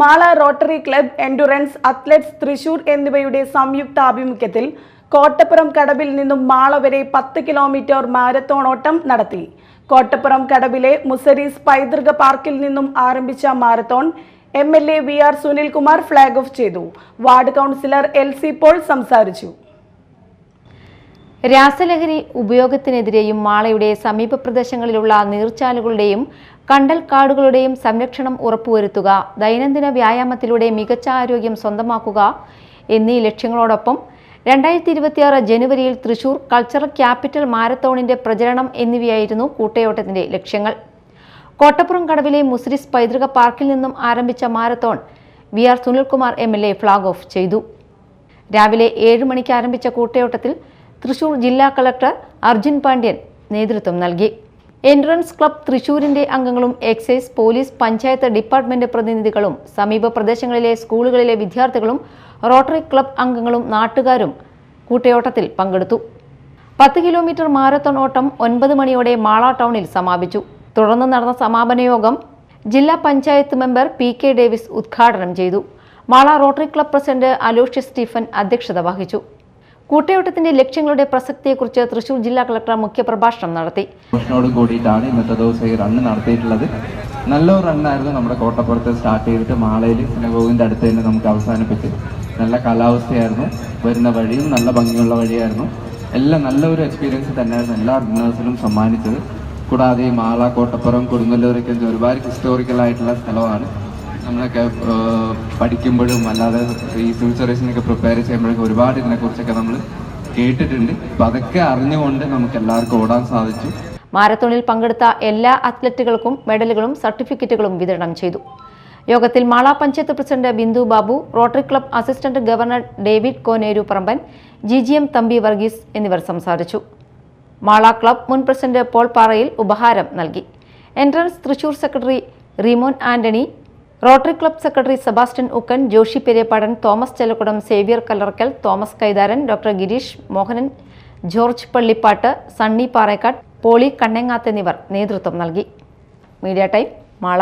Mala rotary club endurance athletes Thrissur എന്നിവയുടെ സംയുക്ത ആഭിമുഖ്യത്തിൽ കോട്ടപ്പുറം കടവിൽ നിന്നും മാള വരെ പത്ത് കിലോമീറ്റർ മാരത്തോൺ ഓട്ടം നടത്തി. കോട്ടപ്പുറം കടവിലെ മുസരീസ് പൈതൃക പാർക്കിൽ നിന്നും ആരംഭിച്ച marathon M L A V R Sunilkumar flag off ചെയ്തു. Ward councillor L C Paul സംസാരിച്ചു. രാസലഹരി ഉപയോഗത്തിനെതിരെയും മാളയുടെ സമീപ പ്രദേശങ്ങളിലുള്ള നീർച്ചാലുകളുടെയും കണ്ടൽ കാടുകളുടെയും സംരക്ഷണം ഉറപ്പുവരുത്തുക ദൈനംദിന വ്യായാമത്തിലൂടെ മികച്ച ആരോഗ്യം സ്വന്തമാക്കുക എന്നീ ലക്ഷ്യങ്ങളോടൊപ്പം രണ്ടായിരത്തി ഇരുപത്തിയാറ് ജനുവരിയിൽ തൃശൂർ കൾച്ചറൽ ക്യാപിറ്റൽ മാരത്തോണിന്റെ പ്രചരണം എന്നിവയായിരുന്നു കൂട്ടയോട്ടത്തിന്റെ ലക്ഷ്യങ്ങൾ. കോട്ടപ്പുറം കടവിലെ മുസ്രിസ് പൈതൃക പാർക്കിൽ നിന്നും ആരംഭിച്ച marathon V R Sunilkumar M L A flag off ചെയ്തു. രാവിലെ ഏഴ് മണിക്ക് ആരംഭിച്ച കൂട്ടയോട്ടത്തിൽ തൃശൂർ ജില്ലാ കളക്ടർ അർജുൻ പാണ്ഡ്യൻ നേതൃത്വം നൽകി. എൻട്രൻസ് ക്ലബ് തൃശൂരിന്റെ അംഗങ്ങളും എക്സൈസ് പോലീസ് പഞ്ചായത്ത് ഡിപ്പാർട്ട്മെന്റ് പ്രതിനിധികളും സമീപ പ്രദേശങ്ങളിലെ സ്കൂളുകളിലെ വിദ്യാർത്ഥികളും റോട്ടറി ക്ലബ് അംഗങ്ങളും നാട്ടുകാരും കൂട്ടയോട്ടത്തിൽ പങ്കെടുത്തു. പത്ത് കിലോമീറ്റർ മാരത്തോൺ ഓട്ടം ഒൻപത് മണിയോടെ മാള ടൗണിൽ സമാപിച്ചു. തുടർന്ന് നടന്ന സമാപന യോഗം ജില്ലാ panchayat member P K Davis ഉദ്ഘാടനം ചെയ്തു. Mala rotary club president Aloysius Stephen അധ്യക്ഷത വഹിച്ചു. കൂട്ടയോട്ടത്തിന്റെ ലക്ഷ്യങ്ങളുടെ പ്രസക്തിയെക്കുറിച്ച് തൃശൂർ ജില്ലാ കളക്ടർ മുഖ്യപ്രഭാഷണം നടത്തി. ോട് കൂടിയിട്ടാണ് ഇന്നത്തെ ദിവസം ഈ റണ്ണ് നടത്തിയിട്ടുള്ളത്. നല്ലൊരു റണ്ണായിരുന്നു നമ്മുടെ കോട്ടപ്പുറത്ത് സ്റ്റാർട്ട് ചെയ്തിട്ട് മാളയിൽ സിനഗോഗിന്റെ അടുത്ത് തന്നെ നമുക്ക് അവസാനിപ്പിച്ച്. നല്ല കാലാവസ്ഥയായിരുന്നു. വരുന്ന വഴിയും നല്ല ഭംഗിയുള്ള വഴിയായിരുന്നു. എല്ലാം നല്ലൊരു എക്സ്പീരിയൻസ് തന്നെയായിരുന്നു. എല്ലാ റണ്ണേഴ്സിനും സമ്മാനിച്ചത്. കൂടാതെ മാള കോട്ടപ്പുറം കൊടുങ്ങല്ലൂരൊക്കെ ഒരുപാട് ഹിസ്റ്റോറിക്കൽ ആയിട്ടുള്ള സ്ഥലമാണ്. നമ്മളൊക്കെ പഠിക്കുമ്പോഴും അല്ലാതെ ഈ സിവിൽ സർവീസിനൊക്കെ പ്രിപ്പയർ ചെയ്യുമ്പോഴൊക്കെ ഒരുപാട് ഇതിനെക്കുറിച്ചൊക്കെ നമ്മൾ കേട്ടിട്ടുണ്ട്. അപ്പം അതൊക്കെ അറിഞ്ഞുകൊണ്ട് നമുക്ക് എല്ലാവർക്കും ഓടാൻ സാധിച്ചു. മാരത്തോണിൽ പങ്കെടുത്ത എല്ലാ അത്ലറ്റുകൾക്കും മെഡലുകളും സർട്ടിഫിക്കറ്റുകളും വിതരണം ചെയ്തു. യോഗത്തിൽ Mala panchayat president Bindu Babu rotary club assistant governor David Koneru Paramban G G M Thampi Varghese എന്നിവർ സംസാരിച്ചു. മാള ക്ലബ് മുൻ പ്രസിഡന്റ് പോൾ പാറയിൽ ഉപഹാരം നൽകി. Endurance Thrissur secretary Rimon Antony rotary club secretary Sebastian Ukkan Joshy Periyappadan Thomas Chelakkudam Xavier Kallarakkal Thomas Kaitharan doctor Girish Mohanan George Pallippattu Sunny Parekkad Poly Kannangath എന്നിവർ നേതൃത്വം നൽകി. Media time Mala.